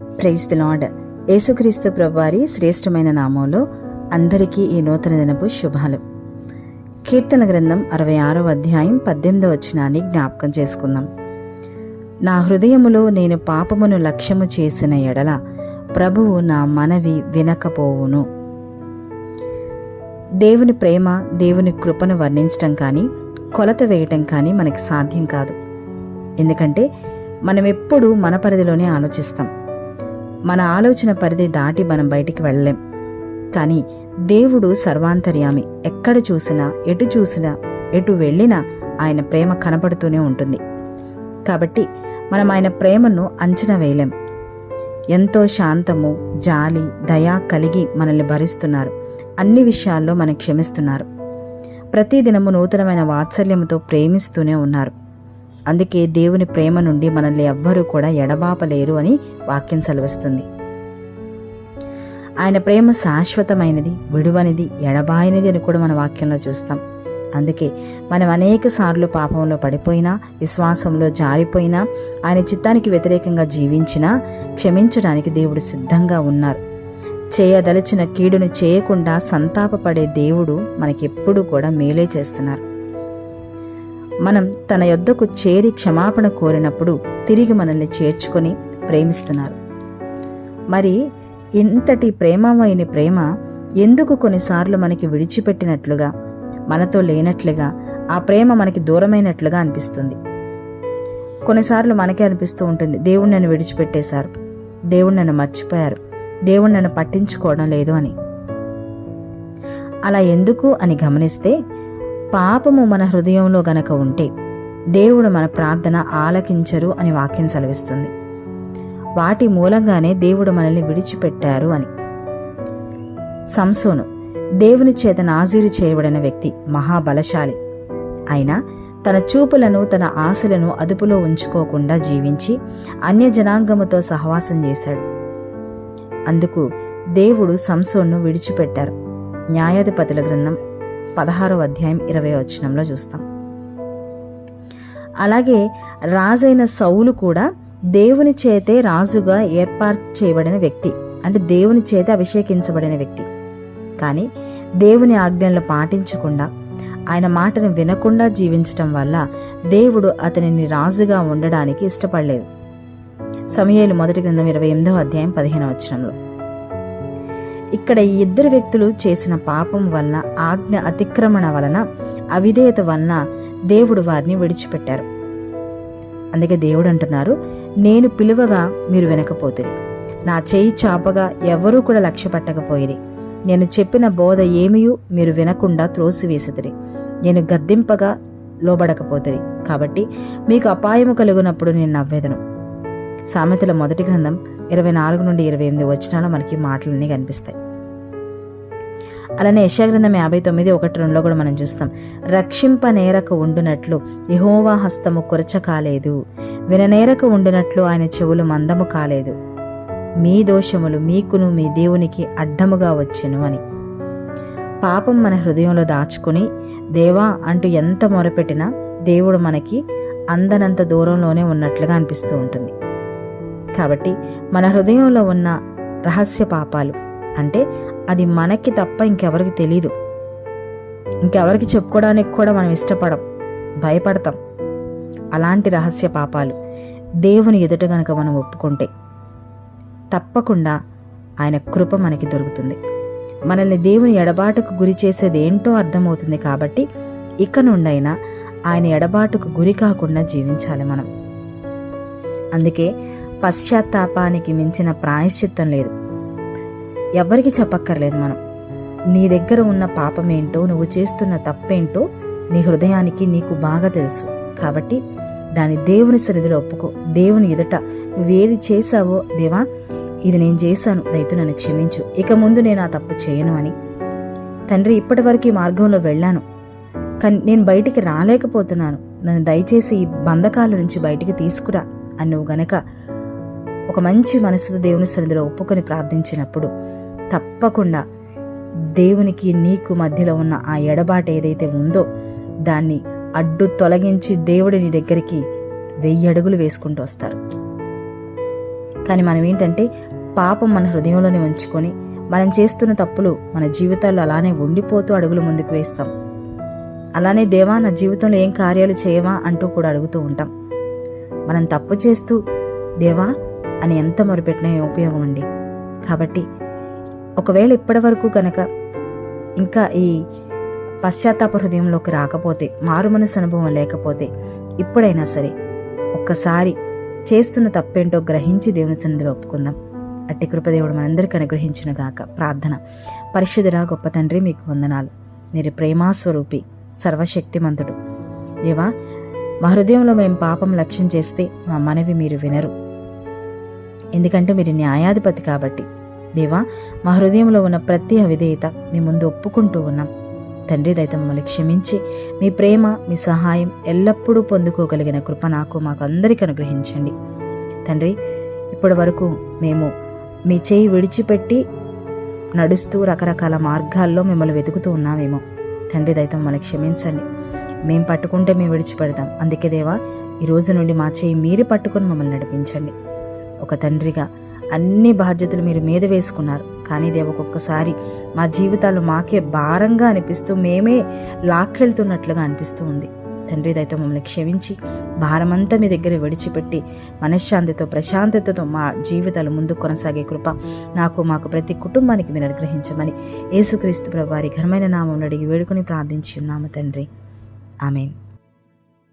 Praise the lord యేసుక్రీస్తు ప్రభువారి శ్రేష్టమైన నామంలో అందరికీ ఈ నూతన దినపు శుభాలు. కీర్తన గ్రంథం అరవై ఆరో అధ్యాయం పద్దెనిమిదో వచనాన్ని జ్ఞాపకం చేసుకుందాం. నా హృదయములో నేను పాపమును లక్ష్యము చేసిన ఎడల ప్రభువు నా మనవి వినకపోవును. దేవుని ప్రేమ దేవుని కృపను వర్ణించటం కానీ కొలత వేయటం కానీ మనకి సాధ్యం కాదు. ఎందుకంటే మనం ఎప్పుడూ మన పరిధిలోనే ఆలోచిస్తాం. మన ఆలోచన పరిధి దాటి మనం బయటికి వెళ్ళలేం. కానీ దేవుడు సర్వాంతర్యామి. ఎక్కడ చూసినా ఎటు చూసినా ఎటు వెళ్ళినా ఆయన ప్రేమ కనపడుతూనే ఉంటుంది. కాబట్టి మనం ఆయన ప్రేమను అంచనా వేయలేం. ఎంతో శాంతము జాలి దయ కలిగి మనల్ని భరిస్తున్నారు. అన్ని విషయాల్లో మనం క్షమిస్తున్నారు. ప్రతిదినము నూతనమైన వాత్సల్యముతో ప్రేమిస్తూనే ఉన్నారు. అందుకే దేవుని ప్రేమ నుండి మనల్ని ఎవ్వరూ కూడా ఎడబాపలేరు అని వాక్యం సెలవిస్తుంది. ఆయన ప్రేమ శాశ్వతమైనది విడువనిది ఎడబాయినది అని కూడా మన వాక్యంలో చూస్తాం. అందుకే మనం అనేక సార్లు పాపంలో పడిపోయినా విశ్వాసంలో జారిపోయినా ఆయన చిత్తానికి వ్యతిరేకంగా జీవించినా క్షమించడానికి దేవుడు సిద్ధంగా ఉన్నారు. చేయదలిచిన కీడును చేయకుండా సంతాపపడే దేవుడు మనకెప్పుడు కూడా మేలే చేస్తున్నారు. మనం తన యొద్దకు చేరి క్షమాపణ కోరినప్పుడు తిరిగి మనల్ని చేర్చుకొని ప్రేమిస్తున్నారు. మరి ఇంతటి ప్రేమమైన ప్రేమ ఎందుకు కొన్నిసార్లు మనకి విడిచిపెట్టినట్లుగా మనతో లేనట్లుగా ఆ ప్రేమ మనకి దూరమైనట్లుగా అనిపిస్తుంది? కొన్నిసార్లు మనకే అనిపిస్తూ ఉంటుంది దేవుడు నన్ను విడిచిపెట్టేశారు దేవుడు నన్ను మర్చిపోయారు దేవుడు నన్ను పట్టించుకోవడం లేదు అని. అలా ఎందుకు అని గమనిస్తే పాపము మన హృదయంలో గనక ఉంటే దేవుడు మన ప్రార్థన ఆలకించరు అని వాక్యం సెలవిస్తుంది. వాటి మూలంగానే దేవుడు మనల్ని విడిచిపెట్టారు అని. సంసోను దేవుని చేత నాజీరు చేయబడిన వ్యక్తి మహాబలశాలి. అయినా తన చూపులను తన ఆశలను అదుపులో ఉంచుకోకుండా జీవించి అన్య జనాంగముతో సహవాసం చేశాడు. అందుకు దేవుడు సంసోన్ను విడిచిపెట్టారు. న్యాయాధిపతుల గ్రంథం పదహారవ అధ్యాయం ఇరవై వచనంలో చూస్తాం. అలాగే రాజైన సౌలు కూడా దేవుని చేతే రాజుగా ఏర్పాటు చేయబడిన వ్యక్తి. అంటే దేవుని చేత అభిషేకించబడిన వ్యక్తి. కానీ దేవుని ఆజ్ఞలను పాటించకుండా ఆయన మాటను వినకుండా జీవించటం వల్ల దేవుడు అతనిని రాజుగా ఉండడానికి ఇష్టపడలేదు. సమయాలు మొదటి గ్రంథం ఇరవై ఎనిమిదవ అధ్యాయం పదిహేనవ వచనంలో. ఇక్కడ ఈ ఇద్దరు వ్యక్తులు చేసిన పాపం వలన ఆజ్ఞ అతిక్రమణ వలన అవిధేయత వలన దేవుడు వారిని విడిచిపెట్టారు. అందుకే దేవుడు అంటున్నారు నేను పిలువగా మీరు వినకపోతుంది నా చేయి చాపగా ఎవరూ కూడా లక్ష్య పట్టకపోయిరి. నేను చెప్పిన బోధ ఏమియూ మీరు వినకుండా త్రోసివేసిదిరి నేను గద్దింపగా లోబడకపోతుంది కాబట్టి మీకు అపాయము కలుగునప్పుడు నేను నవ్వేదను. సామెతల మొదటి గ్రంథం ఇరవై నాలుగు నుండి ఇరవై ఎనిమిది వచనాలు మనకి మాటలన్నీ కనిపిస్తాయి. అలానే యశాగ్రంథం యాభై తొమ్మిది ఒకటి రెండులో కూడా మనం చూస్తాం. రక్షింప నేరకు ఉండునట్లు యహోవా హస్తము కొరచ కాలేదు. విననేరకు ఉండునట్లు ఆయన చెవులు మందము కాలేదు. మీ దోషములు మీకును మీ దేవునికి అడ్డముగా వచ్చెను అని. పాపం మన హృదయంలో దాచుకుని దేవా అంటూ ఎంత మొరపెట్టినా దేవుడు మనకి అందనంత దూరంలోనే ఉన్నట్లుగా అనిపిస్తూ ఉంటుంది. కాబట్టి మన హృదయంలో ఉన్న రహస్య పాపాలు అంటే అది మనకి తప్ప ఇంకెవరికి తెలీదు. ఇంకెవరికి చెప్పుకోవడానికి కూడా మనం ఇష్టపడం భయపడతాం. అలాంటి రహస్య పాపాలు దేవుని ఎదుట గనక మనం ఒప్పుకుంటే తప్పకుండా ఆయన కృప మనకి దొరుకుతుంది. మనల్ని దేవుని ఎడబాటుకు గురి చేసేది ఏంటో అర్థమవుతుంది కాబట్టి ఇక నుండైనా ఆయన ఎడబాటుకు గురి కాకుండా జీవించాలి మనం. అందుకే పశ్చాత్తాపానికి మించిన ప్రాయశ్చిత్తం లేదు. ఎవరికి చెప్పక్కర్లేదు మనం. నీ దగ్గర ఉన్న పాపమేంటో నువ్వు చేస్తున్న తప్పేంటో నీ హృదయానికి నీకు బాగా తెలుసు. కాబట్టి దాన్ని దేవుని సన్నిధిలో ఒప్పుకో. దేవుని ఎదుట నువ్వేది చేశావో దేవా ఇది నేను చేశాను దయతో నన్ను క్షమించు. ఇక ముందు నేను ఆ తప్పు చేయను అని. తండ్రి ఇప్పటి వరకు ఈ మార్గంలో వెళ్ళాను. కానీ నేను బయటికి రాలేకపోతున్నాను. నన్ను దయచేసి ఈ బంధకాల నుంచి బయటికి తీసుకురా అని నువ్వు గనక ఒక మంచి మనసుతో దేవుని సన్నిధిలో ఒప్పుకొని ప్రార్థించినప్పుడు తప్పకుండా దేవునికి నీకు మధ్యలో ఉన్న ఆ ఎడబాటు ఏదైతే ఉందో దాన్ని అడ్డు తొలగించి దేవుడు నీ దగ్గరికి వెయ్యి అడుగులు వేసుకుంటూ వస్తారు. కానీ మనం ఏంటంటే పాపం మన హృదయంలోనే ఉంచుకొని మనం చేస్తున్న తప్పులు మన జీవితాల్లో అలానే ఉండిపోతూ అడుగులు ముందుకు వేస్తాం. అలానే దేవా నా జీవితంలో ఏం కార్యాలు చేయవా అంటూ కూడా అడుగుతూ ఉంటాం. మనం తప్పు చేస్తూ దేవా అని ఎంత మొరుపెట్టిన ఉపయోగం అండి? కాబట్టి ఒకవేళ ఇప్పటి వరకు గనక ఇంకా ఈ పశ్చాత్తాప హృదయంలోకి రాకపోతే మారుమనసు అనుభవం లేకపోతే ఇప్పుడైనా సరే ఒక్కసారి చేస్తున్న తప్పేంటో గ్రహించి దేవుని సన్నిధిలో ఒప్పుకుందాం. అట్టి కృపదేవుడు మనందరికీ అనుగ్రహించిన గాక. ప్రార్థన. పరిశుద్ధురా గొప్ప తండ్రి మీకు వందనాలు. మీరు ప్రేమాస్వరూపి సర్వశక్తిమంతుడు. దేవా మా హృదయంలో మేము పాపం లక్ష్యం చేస్తే మా మనవి మీరు వినరు. ఎందుకంటే మీరు న్యాయాధిపతి కాబట్టి దేవా మా హృదయంలో ఉన్న ప్రతి అవిధేయత మీ ముందు ఒప్పుకుంటూ ఉన్నాం. తండ్రి దయతో మమ్మల్ని క్షమించి మీ ప్రేమ మీ సహాయం ఎల్లప్పుడూ పొందుకోగలిగిన కృప నాకు మాకు అందరికీ అనుగ్రహించండి. తండ్రి ఇప్పటి వరకు మేము మీ చేయి విడిచిపెట్టి నడుస్తూ రకరకాల మార్గాల్లో మిమ్మల్ని వెతుకుతూ ఉన్నామేమో. తండ్రి దయతో మమ్మల్ని క్షమించండి. మేము పట్టుకుంటే మేము విడిచిపెడతాం. అందుకే దేవా ఈ రోజు నుండి మా చేయి మీరు పట్టుకొని మమ్మల్ని నడిపించండి. ఒక తండ్రిగా అన్ని బాధ్యతలు మీరు మీద వేసుకున్నారు. కానీ దేవ ఒక్కొక్కసారి మా జీవితాలు మాకే భారంగా అనిపిస్తూ మేమే లాక్కెళ్తున్నట్లుగా అనిపిస్తూ ఉంది. తండ్రి దయతో మమ్మల్ని క్షమించి భారమంతా మీ దగ్గర విడిచిపెట్టి మనశ్శాంతితో ప్రశాంతతతో మా జీవితాలు ముందుకు కొనసాగే కృప నాకు మాకు ప్రతి కుటుంబానికి మీరు అనుగ్రహించమని యేసుక్రీస్తు ప్రభు వారి ఘనమైన నామం అడిగి వేడుకొని ప్రార్థించి ఉన్నాము తండ్రి. ఆమెన్.